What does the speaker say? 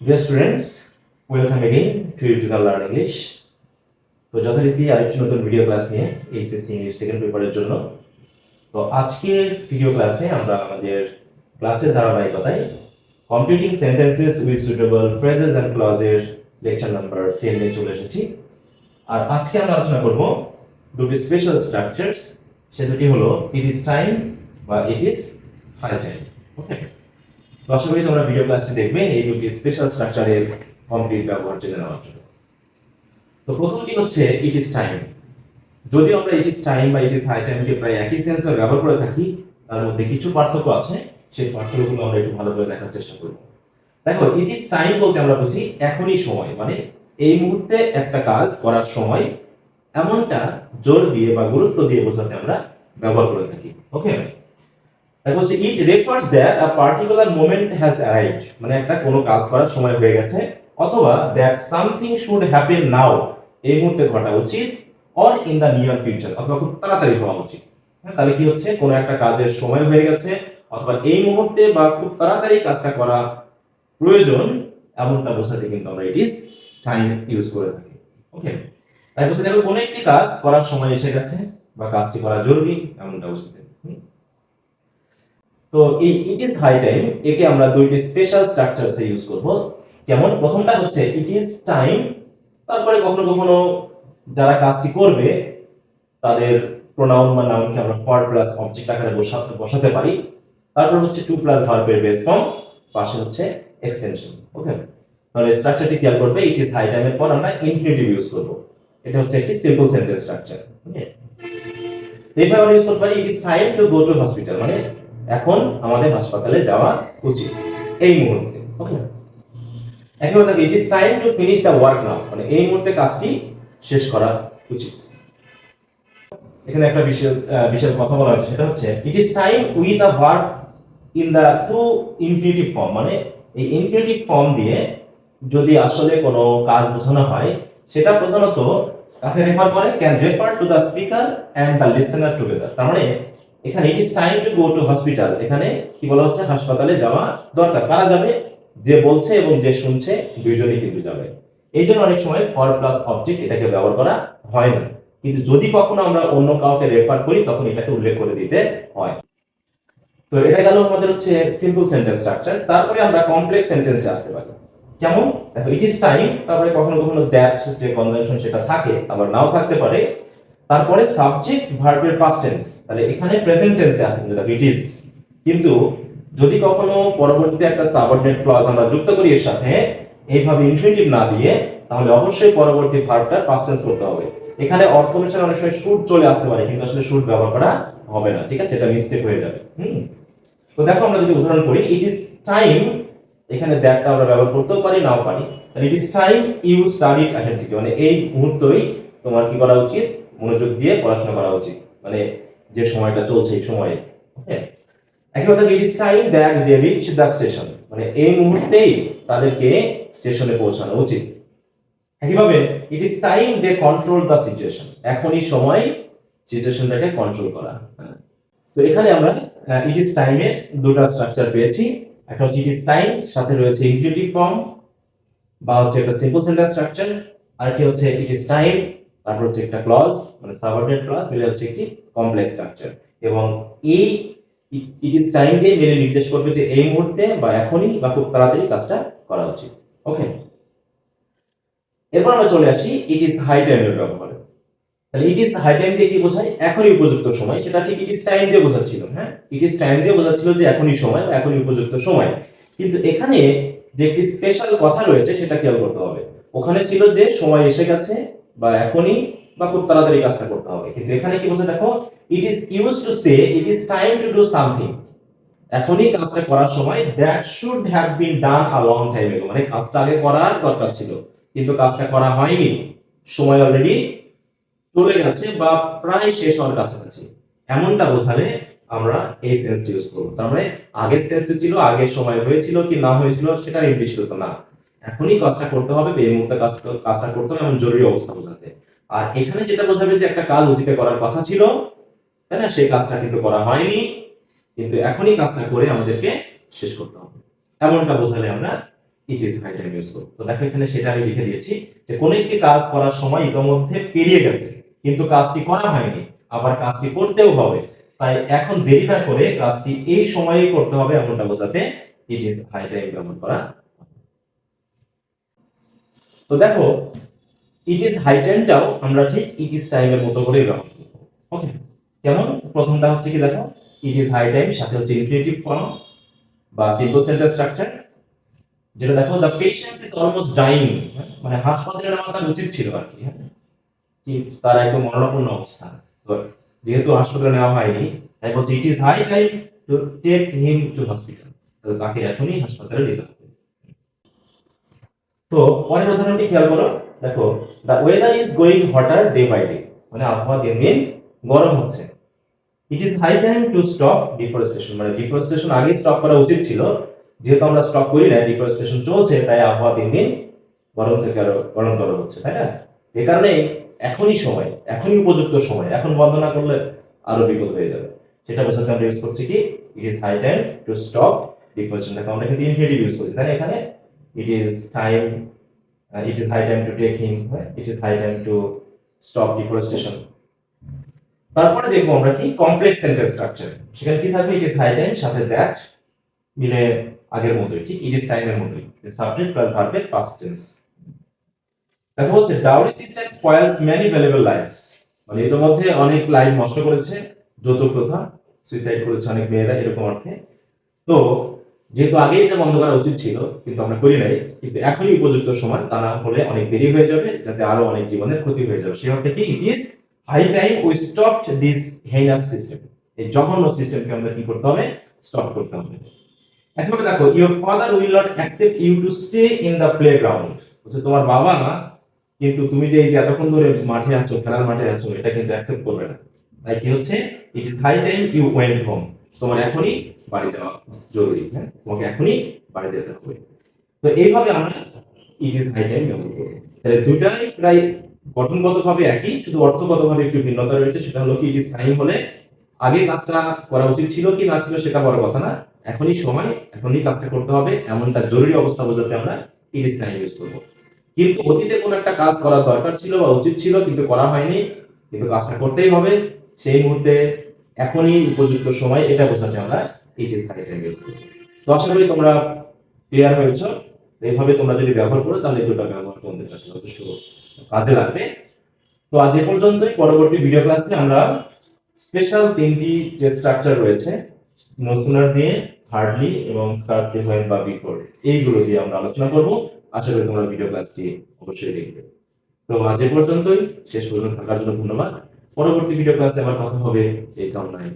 Dear students, welcome again to Tutorial Learn English. তো যথারীতি আরেকটি নতুন ভিডিও ক্লাস নিয়ে এইচএসসি ইংলিশ সেকেন্ড পেপারের জন্য। তো আজকের ভিডিও ক্লাসে আমরা আমাদের ক্লাসের ধারাবাহিকতায় completing sentences with suitable phrases and ক্লজের lecture number ten চলে এসেছি। আর আজকে আমরা আলোচনা করব দুটি স্পেশাল স্ট্রাকচারস সে দুটি হলো ইট ইজ টাইম বা it is high time okay আশা করি তোমরা ভিডিও ক্লাসটি দেখবে, এই দুটি স্পেশাল স্ট্রাকচারের কমপ্লিট ব্যবহার জেনে নেওয়ার জন্য। তো প্রথমটি হচ্ছে ইট ইজ টাইম যদিও আমরা ইট ইজ টাইম বা ইট ইজ হাই টাইমকে প্রায় একই সেন্সে ব্যবহার করে থাকি, তার মধ্যে কিছু পার্থক্য আছে, সেই পার্থক্যগুলো আমরা একটু ভালো করে দেখার চেষ্টা করব। দেখো ইট ইজ টাইম বলতে আমরা বুঝি এখনই সময় মানে এই মুহূর্তে একটা কাজ করার সময়, এমনটা জোর দিয়ে বা গুরুত্ব দিয়ে বোঝাতে আমরা ব্যবহার করে থাকি ওকে দেখো হচ্ছে it refers that a particular moment has arrived মানে একটা কোনো কাজ করার সময় হয়ে গেছে অথবা that something should happen now এই মুহূর্তে ঘটা উচিত or in the near future অথবা খুব তাড়াতাড়ি হওয়া উচিত। হ্যাঁ, তাহলে কি হচ্ছে? কোনো একটা কাজের সময় হয়ে গেছে অথবা এই মুহূর্তে বা খুব তাড়াতাড়ি কাজটা করা প্রয়োজন এমনটা বোঝাতে কিন্তু আমরা ইট ইজ টাইম ইউজ করে থাকি। ওকে তাই বলতে দেখো কোনো একটি কাজ করার সময় এসে গেছে বা কাজটি করা জরুরি এমনটা বোঝাতে। তো এই ইট টাইম একে আমরা দুইটি স্পেশাল স্ট্রাকচারসে ইউজ করব। যেমন প্রথমটা হচ্ছে ইট ইজ টাইম তারপরে কখনো কখনো যারা কাজটি করবে, তাদের প্রোনাউন বা নাউনকে আমরা ফর প্লাস অবজেক্ট আকারে বসাতে বসাতে পারি। তারপর হচ্ছে টু প্লাস ভার্বের বেস ফর্ম পাশে হচ্ছে এক্সটেনশন ওকে তাহলে স্ট্রাকচারটি খেয়াল করবে ইট ইজ হাই টাইমের পর আমরা ইনফিনিটিভ ইউজ করব। এটা হচ্ছে একটি সিম্পল সেন্টেন্স স্ট্রাকচার ওকে এইভাবে আমরা ইউজ করতে পারি it is time to go to hospital মানে এখন আমাদের হাসপাতালে যাওয়া উচিত। এই মুহূর্তে ওকে একই কথা it is time to finish the work now মানে এই মুহূর্তে কাজটি শেষ করা উচিত। এখানে একটা আহ, বিষয়ের কথা বলা হচ্ছে সেটা হচ্ছে it is time with a verb in the to infinitive form মানে এই ইনফিনিটিভ ফর্ম দিয়ে যদি আসলে কোনো কাজ বোঝানো হয় সেটা প্রধানত কাকে রেফার করে? Can refer to the speaker and the listener together তার মানে এখানে it is time to go to hospital এখানে কি বলা হচ্ছে? হাসপাতালে যাওয়া দরকার। কারা যাবে? যে বলছে এবং যে শুনছে, দুইজনই কিন্তু যাবে। এই জন্য অনেক সময় ফর প্লাস অবজেক্ট এটাকে ব্যবহার করা হয় না। কিন্তু যদি কখনো আমরা অন্য কাউকে রেফার করি, তখন এটাকে উল্লেখ করে দিতে হয়। তো এটা গেল আমাদের হচ্ছে সিম্পল সেন্টেন্স স্ট্রাকচার তারপরে আমরা কমপ্লেক্স সেন্টেন্সে আসতে পারি। কেমন? দেখো ইট ইজ টাইম তারপরে কখনো কখনো দ্যাট যে কনভেনশন সেটা থাকে, আবার নাও থাকতে পারে। তারপরে সাবজেক্ট ভার্বের পাস্ট টেন্স তাহলে এখানে প্রেজেন্ট টেন্সে আছে কিন্তু ইট ইজ কিন্তু যদি কখনো পরবর্তীতে একটা সাবঅর্ডিনেট ক্লজ আমরা যুক্ত করি এর সাথে, এইভাবে ইনফিনিটিভ না দিয়ে, তাহলে অবশ্যই পরবর্তী ভার্বটা পাস্ট টেন্স করতে হবে। এখানে অর্থ অনুসারে অনেক সময় শুট চলে আসতে পারে, কিন্তু আসলে শুট ব্যবহার করা হবে না, ঠিক আছে? এটা মিস্টেক হয়ে যাবে, হুম? তো দেখো আমরা যদি উদাহরণ করি ইট ইজ টাইম এখানে দ্যাটটা আমরা ব্যবহার করতেও পারি, নাও পারি। তাহলে it is time you study attentively মানে এই মুহূর্তেই তোমার কি করা উচিত? মনোযোগ দিয়ে পড়াশোনা করা উচিত। মানে যে সময়টা চলছে এই সময়ে, okay? It is time that they reach the station মানে এই মুহূর্তেই তাদেরকে স্টেশনে পৌঁছানো উচিত। একইভাবে it is time they control the situation এখনই সময় সিচুয়েশনটাকে কন্ট্রোল করা। হ্যাঁ। তো এখানে আমরা ইট ইজ টাইমের দুটো স্ট্রাকচার পেয়েছি। একটা হচ্ছে ইট ইজ টাইম সাথে রয়েছে ইনফিনিটিভ ফর্ম বা হচ্ছে একটা সিম্পল সেন্টেন্স স্ট্রাকচার আরেকটি হচ্ছে ইট ইজ টাইম তারপর হচ্ছে একটা ক্লজ মানে সাবঅর্ডিনেট ক্লজ মিলে হচ্ছে একটি কমপ্লেক্স স্ট্রাকচার এবং এই ইট ইজ টাইম দিয়ে মিলে নির্দেশ করবে যে এই মুহূর্তে বা এখনই বা খুব তাড়াতাড়ি কাজটা করা উচিত। ওকে এরপর আমরা চলে আসি ইট ইজ হাই টাইমের ব্যবহারে। তাহলে ইট ইজ হাই টাইম দিয়ে কি বোঝায়? এখনই উপযুক্ত সময়। সেটা ঠিক ইট ইজ টাইম দিয়ে বোঝাচ্ছিল হ্যাঁ? ইট ইজ টাইম দিয়ে বোঝাচ্ছিল যে এখনই সময় বা এখনই উপযুক্ত সময়। কিন্তু এখানে যে একটি স্পেশাল কথা রয়েছে, সেটা খেয়াল করতে হবে। ওখানে ছিল যে সময় এসে গেছে বা এখনই বা খুব তাড়াতাড়ি কাজটা করতে হবে। কিন্তু এখানে কি বলছে দেখো it is use to say it is time to do something এখনই কাজটা করার সময় that should have been done a long time ago মানে কাজটা আগে করার দরকার ছিল। কিন্তু কাজটা করা হয়নি। সময় অলরেডি চলে গেছে বা প্রায় শেষ হওয়ার কাছাকাছি। এমনটা বোঝালে আমরা এই সেন্স ইউজ করব। তার মানে আগের সেন্স ছিল, আগের সময় হয়েছিল কি না হয়েছিল সেটা নির্দিষ্ট না। এখনই কাজটা করতে হবে এই মুহূর্তে কাজটা করতে হবে, এমন জরুরি অবস্থা বোঝাতে। আর এখানে যেটা বোঝাবে যে একটা কাজ অতীতে করার কথা ছিল, তাই না? সেই কাজটা কিন্তু করা হয়নি। কিন্তু এখনই কাজটা করে আমাদেরকে শেষ করতে হবে। এমনটা বোঝালে আমরা it is high time use তো দেখো এখানে সেটা আমি লিখে দিয়েছি যে কোনো একটি কাজ করার সময় ইতোমধ্যে পেরিয়ে গেছে, কিন্তু কাজটি করা হয়নি, আবার কাজটি করতেও হবে। তাই এখন দেরি না করে কাজটি এই সময়ে করতে হবে, এমনটা বোঝাতে ইট ইজ হাই টাইম ব্যবহার করা তো দেখো ইট ইজ হাই টাইমটাও আমরা ঠিক ইট ইজ টাইমের মতো করেই ব্যবহার ওকে কেমন? প্রথমটা হচ্ছে কি দেখো ইট ইজ হাই টাইম সাথে হচ্ছে ইনফিনিটিভ ফর্ম বা সিম্পল সেন্টেন্স স্ট্রাকচার যেটা দেখো the patients is almost dying মানে হাসপাতালে নেওয়া তার উচিত ছিল আর কি হ্যাঁ? তার একদম মরণাপন্ন অবস্থা। যেহেতু হাসপাতালে নেওয়া হয়নি, তাই বলছে it is high time to take him to hospital তাকে এখনই হাসপাতালে নিতে হবে। তো পরের উদাহরণটি খেয়াল করো। দেখো the weather is going hotter day by day মানে আবহাওয়া দিন দিন গরম হচ্ছে। It is high time to stop deforestation মানে ডিফরেস্টেশন আগে স্টপ করা উচিত ছিল। যেহেতু আমরা স্টপ করি না ডিফরেস্টেশন চলছে, তাই আবহাওয়া দিন দিন গরম থেকে আরও গরমতর হচ্ছে, তাই না? এ কারণে এখনই সময়, এখনই উপযুক্ত সময়। এখন বন্ধ না করলে আরও বিপদ হয়ে যাবে। সেটা বোঝাতে আমরা ইউজ করছি কি? It is high time to stop ডিফরেস্টেশনটাকে আমরা কিন্তু ইনফিনিটিভ ইউজ করছি, তাই না এখানে? It is time uh, it is high time to take him it is high time to stop deforestation তারপরে দেখব আমরা কি কমপ্লেক্স সেন্টেন্স স্ট্রাকচার সেখানে কি থাকবে? ইট ইজ হাই টাইম সাথে দ্যাট মিলে আগের মতোই ঠিক? ইট ইজ টাইমের মতোই। সাবজেক্ট প্লাস ভার্বের পাস্ট টেন্স দেখো হচ্ছে dowry system spoils many valuable lives মানে এর মধ্যে অনেক লাইফ নষ্ট করেছে যৌতুক প্রথা সুইসাইড করেছে অনেক মেয়েরা এরকম অর্থে। তো যেহেতু আগে এটা বন্ধ করা উচিত ছিল, কিন্তু আমরা করি নাই, কিন্তু এখনই উপযুক্ত সময়, তা না হলে অনেক দেরি হয়ে যাবে, যাতে আরও অনেক জীবনের ক্ষতি হয়ে যাবে। সে অর্থে কি it is high time we stop this heinous system এই জঘন্য সিস্টেমকে আমরা কি করতে হবে? স্টপ করতে হবে। একভাবে দেখো your father will not accept you to stay in the playground হচ্ছে তোমার বাবা না, কিন্তু তুমি যে এই যে এতক্ষণ ধরে মাঠে আছো, খেলার মাঠে আছো, এটা কিন্তু অ্যাকসেপ্ট করবে না। তাই কি হচ্ছে? It is high time you went home তোমার এখনই বাড়ি যাওয়া জরুরি হ্যাঁ? তোমাকে এখনই বাড়ি যেতে হবে। তো এইভাবে আমরা ইট ইজ হাই টাইম ব্যবহার করব তাহলে দুটাই প্রায় গঠনগতভাবে একই, শুধু অর্থগতভাবে একটু ভিন্নতা রয়েছে, সেটা হলো ইট ইজ টাইম হলে আগে কাজটা করা উচিত ছিল কি না ছিল সেটা বড় কথা না। এখনই সময়, এখনই কাজটা করতে হবে, এমনটা জরুরি অবস্থা বোঝাতে আমরা ইট ইজ টাইম ইউজ করব। কিন্তু অতীতে কোনো একটা কাজ করা দরকার ছিল বা উচিত ছিল, কিন্তু করা হয়নি। কিন্তু কাজটা করতেই হবে। সেই মুহূর্তে এখনই উপযুক্ত সময়, এটা বোঝাতে আমরা ইজ হাই টাইম ইউজ করি তো আশা করি তোমরা ক্লিয়ার হয়েছ। এইভাবে তোমরা যদি ব্যবহার করো, তাহলে দুটো ব্যবহার তোমাদের কাছে যথেষ্ট কাজে লাগবে। তো আজ এ পর্যন্তই। পরবর্তী ভিডিও ক্লাসে আমরা স্পেশাল তিনটি যে স্ট্রাকচার রয়েছে, নতুনার দিয়ে হার্ডলি এবং স্কার্টলি হোয়েন বা বিফোর এইগুলো দিয়ে আমরা আলোচনা করব। আশা করি তোমরা ভিডিও ক্লাসটি অবশ্যই দেখবে। তো আজ এ পর্যন্তই। শেষ পর্যন্ত থাকার জন্য ধন্যবাদ। পরবর্তী ভিডিও ক্লাসে আবার কথা হবে। এই কামনায়।